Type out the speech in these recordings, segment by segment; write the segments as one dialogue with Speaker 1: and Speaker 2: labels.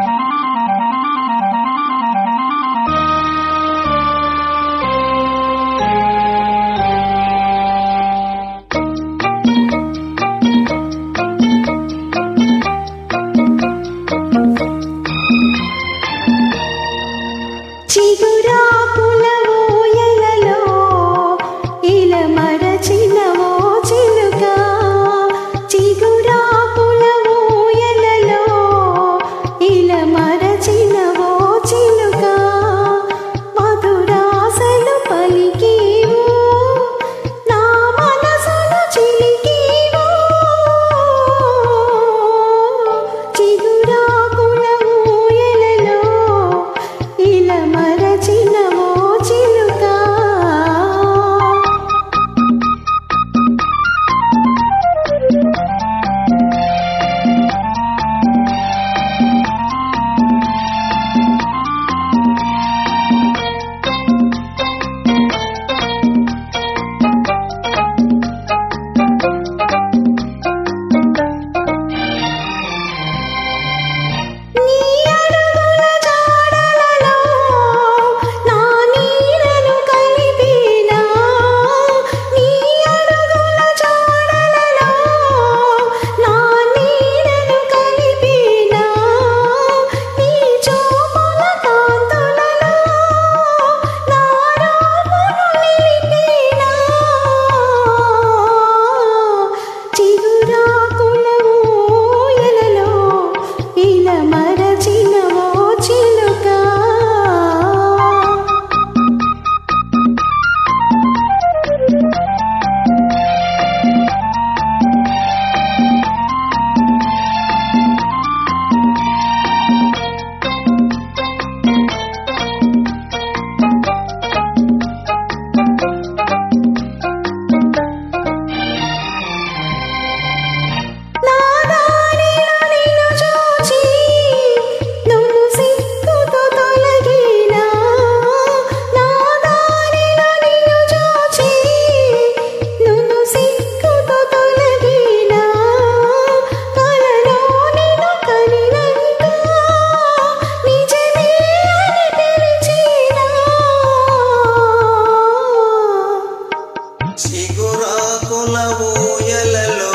Speaker 1: Thank you. ఊయలలో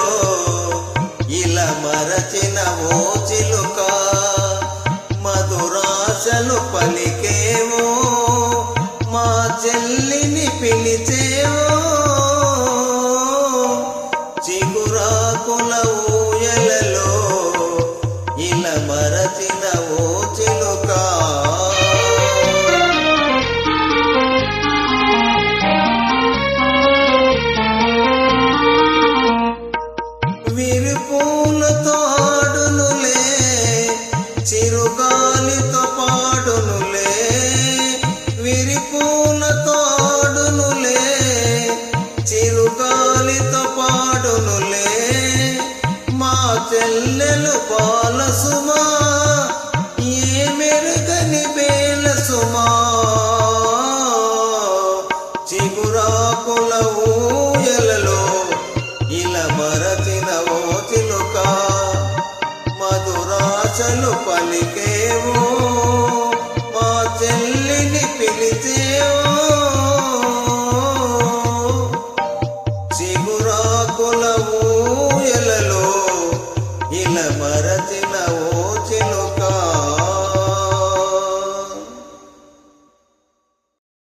Speaker 1: ఇలా
Speaker 2: మరచిన మా చెల్లిని పిలిచేవో. చిగురాకుల పల్లెలు పాల సుమా ఏ మెరుగని బేల సుమా చిగురాకుల ఊయలలో ఇల మరచిన ఓతిలుక మధురాచలు పలికేవో. మా చెల్లిని పిలిచేవో